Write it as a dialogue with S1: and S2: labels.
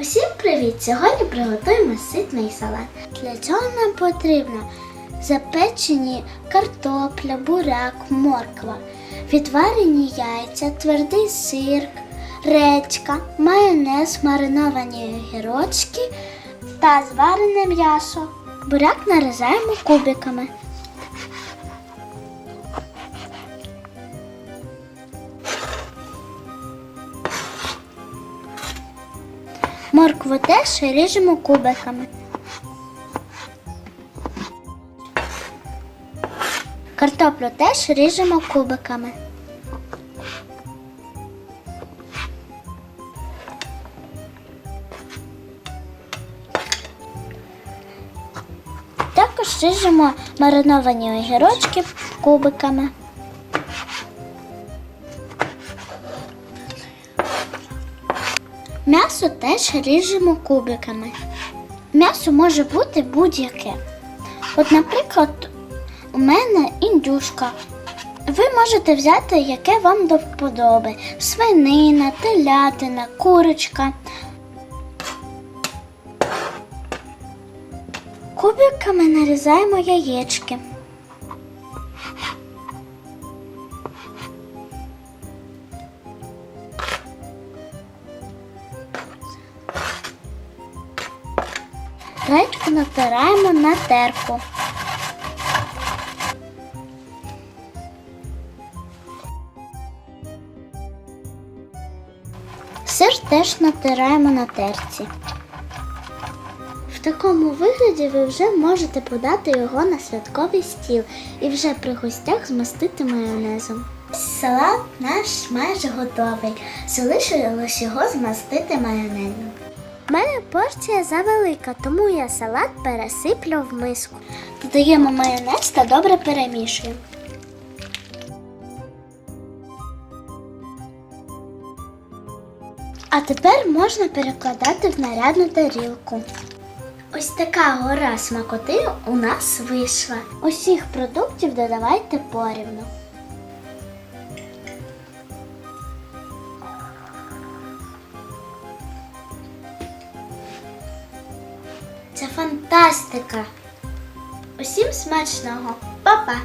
S1: Усім привіт! Сьогодні приготуємо ситний салат. Для цього нам потрібно запечені картопля, буряк, морква, відварені яйця, твердий сир, редька, майонез, мариновані огірочки та зварене м'ясо. Буряк нарізаємо кубиками. Моркву теж ріжемо кубиками. Картоплю теж ріжемо кубиками. Також ріжемо мариновані огірочки кубиками. М'ясо теж ріжемо кубиками. М'ясо може бути будь-яке. От, наприклад, у мене індюшка. Ви можете взяти, яке вам до вподоби: свинина, телятина, курочка. Кубиками нарізаємо яєчки. Гречку натираємо на терку. Сир теж натираємо на терці. В такому вигляді ви вже можете подати його на святковий стіл і вже при гостях змастити майонезом. Салат наш майже готовий. Залишилось його змастити майонезом. У мене порція завелика, тому я салат пересиплю в миску. Додаємо майонез та добре перемішуємо. А тепер можна перекладати в нарядну тарілку. Ось така гора смакоти у нас вийшла. Усіх продуктів додавайте порівну. Це фантастика! Усім смачного! Па-па!